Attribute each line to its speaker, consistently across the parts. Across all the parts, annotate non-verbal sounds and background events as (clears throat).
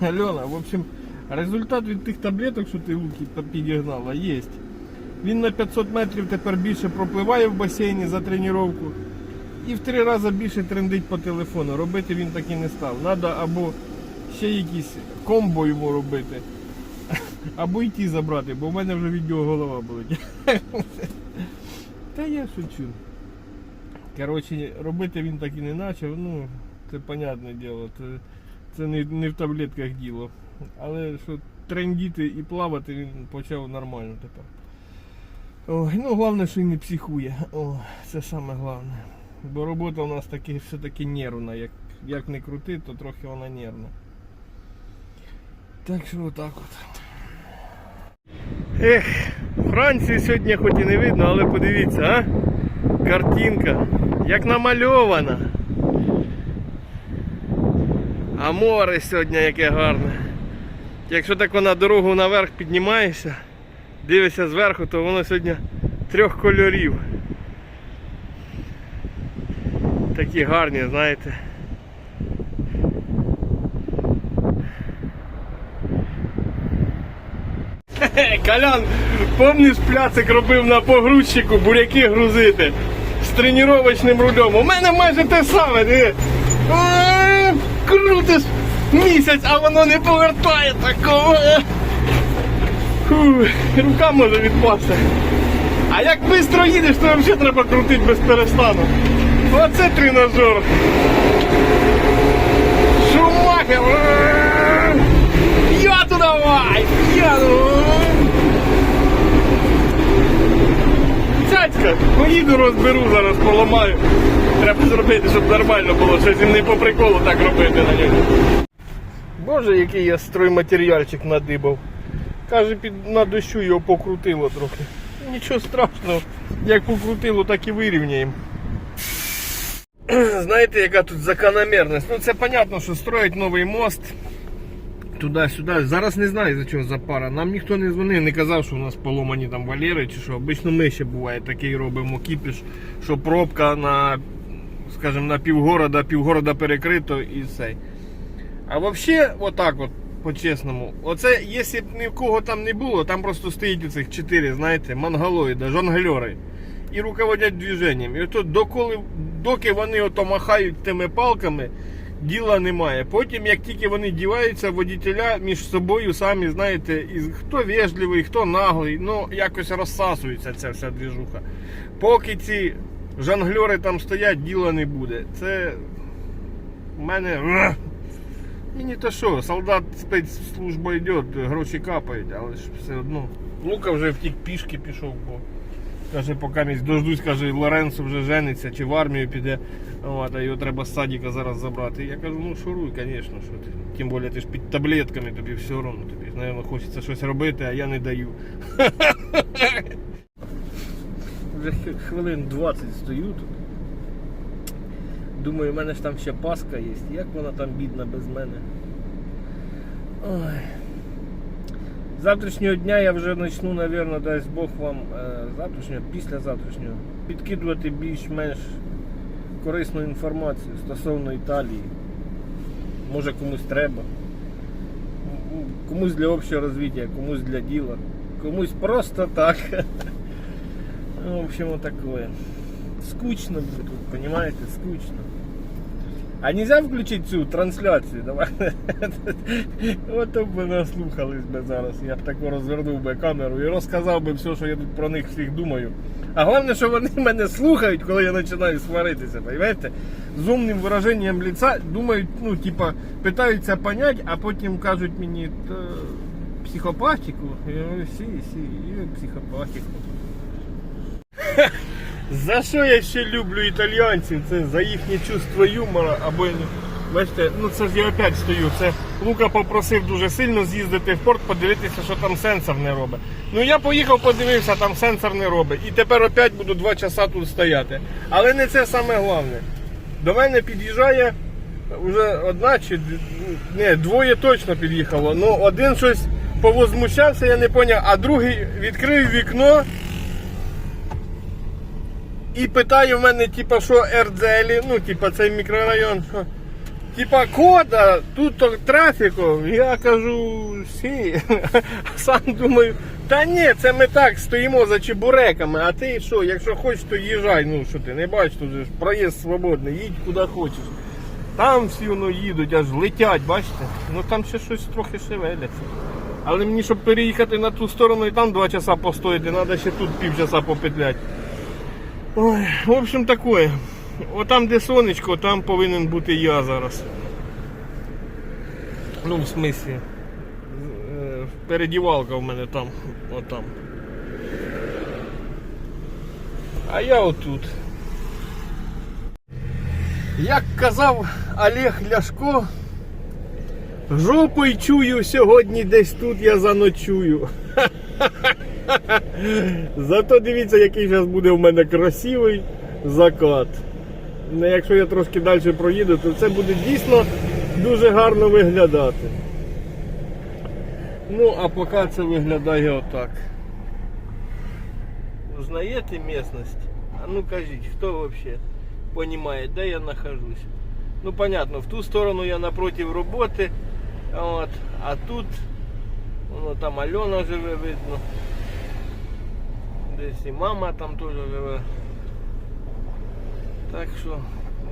Speaker 1: (laughs) Альона, в общем, результат від тих таблеток, що ти луки підігнала, є. Він на 500 метрів тепер більше пропливає в басейні за тренування. І в три рази більше трендить по телефону. Робити він так і не став. Надо або ще якісь комбо йому робити, (laughs) або йти забрати, бо в мене вже від нього голова болить. (laughs) Та я шучу. Коротше, робити він так і не почав, ну, це понятне діло, це, не, не в таблетках діло. Але що трендіти і плавати він почав нормально тепер. Ой, ну головне, що він не психує. О, це саме головне. Бо робота у нас таки все-таки нервна. Як, як не крути, то трохи вона нервна. Так що отак от. Ех, Францію сьогодні хоч і не видно, але подивіться, а? Картинка, як намальована. А море сьогодні яке гарне. Якщо так на дорогу наверх піднімаєшся, дивишся зверху, то воно сьогодні трьох кольорів. Такі гарні, знаєте. (laughs) Колян, помніш пляцик робив на погрузчику буряки грузити з тренувачним рулем. У мене майже те саме. диви. Крутиш місяць, а воно не повертає такого. Фу, рука може відпасти. А як швидко їдеш, то взагалі треба крутити без перестану. Оце тренажер. Шумахер. Е, Я туда давай! Я Цяцька, поїду розберу зараз, поламаю. Треба зробити, щоб нормально було, щось не по приколу так робити на нього. Боже, який я стройматеріальчик надибав. Каже, під на дощу його покрутило трохи. Нічого страшного, як покрутило, так і вирівняємо. (clears throat) Знаєте, яка тут закономірність? Ну це понятно, що строять новий мост. Туди-сюди. Зараз не знаю за чого за пара. Нам ніхто не дзвонив, не казав, що у нас поломані там валери чи що. Обично ми ще буває такий робимо кіпіш, що пробка на, скажімо, на півгорода, півгорода перекрито і все. А взагалі, отак от, по-чесному, оце, якщо б ні в кого там не було, там просто стоїть оцих чотири, знаєте, монголоїда, жонглери. І руководять движенням. І ото доколи, доки вони ото махають тими палками, діла немає. Потім, як тільки вони діваються, водітеля між собою самі знаєте, і хто вежливий, хто наглий, ну якось розсасується ця вся двіжуха. Поки ці жонглери там стоять, діла не буде. Це в мене. (clears throat) Мені то що, солдат спецслужба йде, гроші капають, але ж все одно. Лука вже втік пішки пішов, бо каже, поки місь дождусь, каже, Лоренцо вже жениться чи в армію піде, от, а його треба з садика зараз забрати. Я кажу, ну шуруй, звісно, що ти. Тим більше ти ж під таблетками, тобі все одно, тобі, напевно, хочеться щось робити, а я не даю. (laughs) Вже хвилин 20 стою тут. Думаю, в мене ж там ще паска є. Як вона там бідна без мене? Ой. Завтрашнього дня я вже почну, мабуть, дасть Бог вам е, завтрашнього, після завтрашнього, підкидувати більш-менш корисну інформацію стосовно Італії. Може комусь треба. Комусь для общого розвиття, комусь для діла, комусь просто так. (laughs) Ну, В общем, вот. Скучно буде тут, понимаете, скучно. А нельзя включити цю трансляцію? Давай. (laughs) Ото б ви наслухались би зараз. Я б тако розвернув би камеру і розказав би все, що я тут про них всіх думаю. А головне, що вони (laughs) мене слухають, коли я починаю сваритися, понимаєте? З умним вираженням лица думають, ну, типа, питаються понять, а потім кажуть мені психопатику. Я говорю, сі, сі, і психопатику. За що я ще люблю італійців? Це за їхнє чувство юмора або бачите, ну це ж я опять стою. Це Лука попросив дуже сильно з'їздити в порт, подивитися, що там сенсор не робить. Ну я поїхав, подивився, там сенсор не робить. І тепер опять буду два часа тут стояти. Але не це саме головне. До мене під'їжджає вже одна чи не, двоє точно під'їхало. Ну один щось повозмущався, я не поняв, а другий відкрив вікно. І питає в мене, типа, що Ердзелі, ну, типа, цей мікрорайон, що типа кода, тут то трафіку, я кажу, всі. Сам думаю, та ні, це ми так стоїмо за чебуреками, а ти що, якщо хочеш, то їжджай, ну що ти не бачиш, тут же проїзд свободний, їдь куди хочеш. Там всі воно їдуть, аж летять, бачите? Ну там ще щось трохи шевеляться. Але мені, щоб переїхати на ту сторону і там два часа постояти, треба ще тут півчаса попетлять. Ой, в общем такое. Отам, де сонечко, там повинен бути я зараз. Ну, в смислі. е, Передівалка в мене там. Отам. А я отут. Як казав Олег Ляшко, жопою чую сьогодні десь тут я заночую. (laughs) (laughs) Зато дивіться, який зараз буде в мене красивий закат. Ну, Якщо я трошки далі проїду, то це буде дійсно дуже гарно виглядати. Ну, а поки це виглядає отак. Узнаєте місцевість? А ну кажіть, хто взагалі розуміє, де я нахожусь? Ну, понятно, в ту сторону я напротив роботи, от, а тут воно там Альона живе, видно. Десь і мама там теж живе. Так що,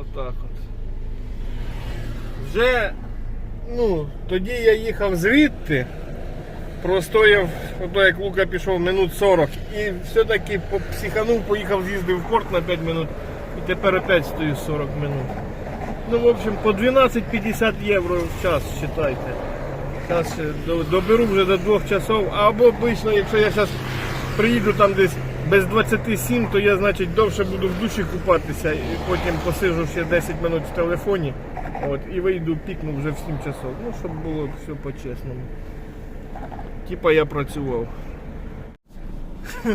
Speaker 1: отак от. Вже, ну, тоді я їхав звідти, простояв, ото як Лука пішов минут 40 і все-таки психанув, поїхав, з'їздив в порт на 5 минут і тепер опять стою 40 минут. Ну, в общем, по 12-50 євро в час, вважайте. Зараз доберу вже до 2 часов, або обично, якщо я зараз приїду там десь без 27, то я значить довше буду в душі купатися і потім посижу ще 10 минут в телефоні. От, і вийду, пікну вже в 7 часов. Ну, щоб було все по-чесному. Типа я працював. (laughs)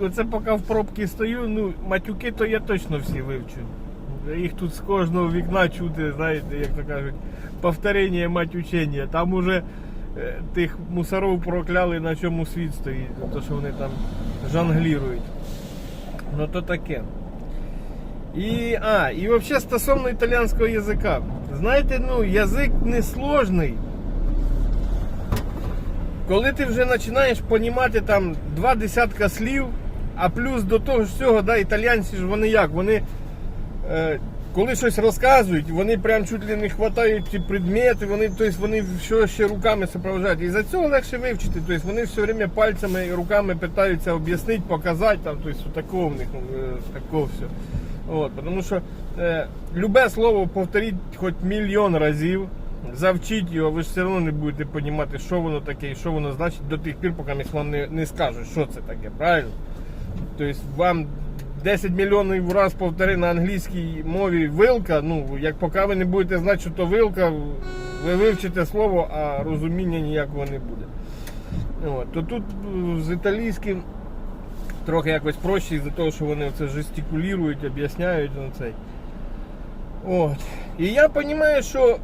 Speaker 1: Оце поки в пробці стою, ну, матюки то я точно всі вивчу. Їх тут з кожного вікна чути, знаєте, як то кажуть, повторення матючення. Там уже тих мусоров прокляли, на чому світ стоїть, то що вони там жонглірують. Ну то таке. І, а, і взагалі стосовно італійського язика. Знаєте, ну, язик не сложний. Коли ти вже починаєш понімати там два десятка слів, а плюс до того ж всього, да, італійці ж вони як? Вони е, коли щось розказують, вони прям чуть ли не хватають ці предмети, вони, тобто вони все ще руками супроводжують. І за цього легше вивчити. Тобто вони все время пальцями і руками питаються об'яснити, показати, там, тобто такого в них, е, такого все. От, тому що е, любе слово повторіть хоч мільйон разів, завчіть його, ви ж все одно не будете розуміти, що воно таке і що воно значить до тих пір, поки вам не, не скажуть, що це таке, правильно? Тобто вам 10 мільйонів раз повтори на англійській мові вилка, ну, як поки ви не будете знати, що то вилка, ви вивчите слово, а розуміння ніякого не буде. От, то тут е, з італійським трохи якось проще із-за того, що вони це жестикулюють, об'ясняють на цей. От. І я розумію, що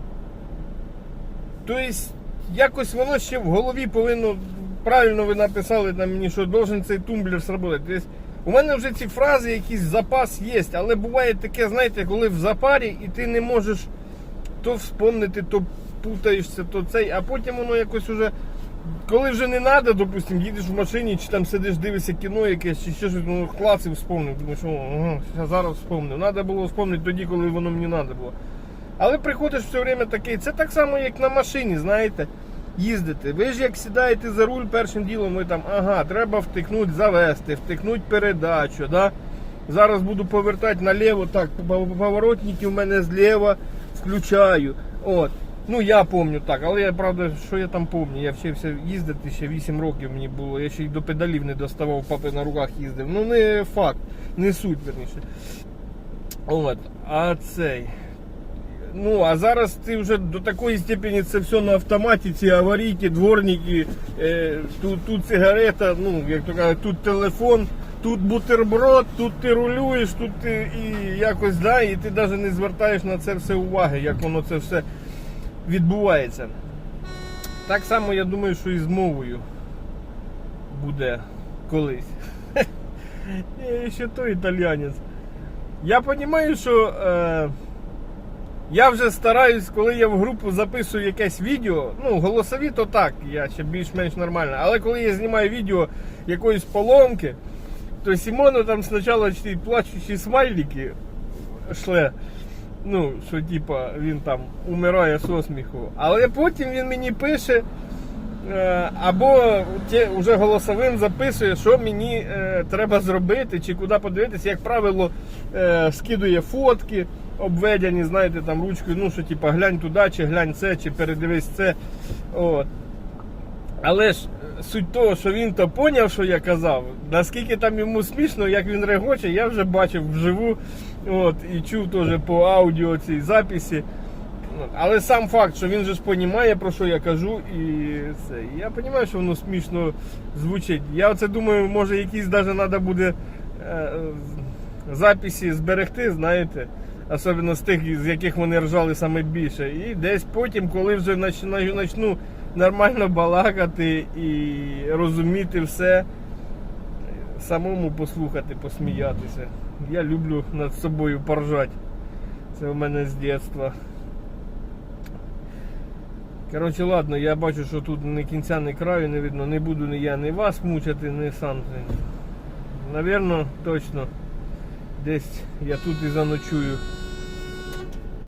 Speaker 1: тобто, якось воно ще в голові повинно, правильно ви написали на мені, що должен цей тумблер сработати. У мене вже ці фрази, якийсь запас є, але буває таке, знаєте, коли в запарі і ти не можеш то вспомнити, то путаєшся, то цей, а потім воно якось уже. Коли вже не треба, допустим, їдеш в машині, чи там сидиш, дивишся кіно якесь, чи ще щось, ну клац і вспомнив. Думаєш, о, ага, зараз вспомнив. Треба було вспомнити тоді, коли воно мені треба було. Але приходиш все время такий, це так само, як на машині, знаєте, їздити. Ви ж як сідаєте за руль, першим ділом ви там, ага, треба втикнути, завести, втикнути передачу. Да? Зараз буду повертати наліво, так, поворотники в мене зліва, включаю. От. Ну я пам'ятаю так, але я правда, що я там пам'ятаю, я вчився їздити ще 8 років мені було, я ще й до педалів не доставав, папи на руках їздив. Ну не факт, не суть верніше. От, а цей. Ну, а зараз ти вже до такої степені це все на автоматі, ці аварійки, дворники, е, тут, тут сигарета, ну, як то кажуть, тут телефон, тут бутерброд, тут ти рулюєш, тут ти і якось, да, і ти навіть не звертаєш на це все уваги, як воно це все відбувається. Так само я думаю, що і з мовою буде колись. Я (laughs) ще той італіянець. Я розумію, що. Е, Я вже стараюсь, коли я в групу записую якесь відео, ну, голосові, то так, я ще більш-менш нормально. Але коли я знімаю відео якоїсь поломки, то Сімону там спочатку плачучі смайлики шле. Ну, що типа він там умирає со сміху. Але потім він мені пише. е, Або вже голосовим записує, що мені е, треба зробити, чи куди подивитися. Як правило, е, скидує фотки, обведені, знаєте, там ручкою, ну що типа глянь туди, чи глянь це, чи передивись це. От. Але ж е, суть того, що він то поняв, що я казав, наскільки там йому смішно, як він регоче, я вже бачив вживу от, і чув теж по аудіо цій записі. Але сам факт, що він же ж розуміє, про що я кажу, і це. Я розумію, що воно смішно звучить. Я оце думаю, може якісь навіть треба буде е, з- записи зберегти, знаєте. Особливо з тих, з яких вони ржали саме більше. І десь потім, коли вже почну, нормально балакати і розуміти все, самому послухати, посміятися. Я люблю над собою поржати. Це у мене з дитинства. Коротше, ладно, я бачу, що тут ні кінця, ні краю не видно. Не буду ні я ні вас мучити, ні сам. Навірно, точно. Десь я тут і заночую.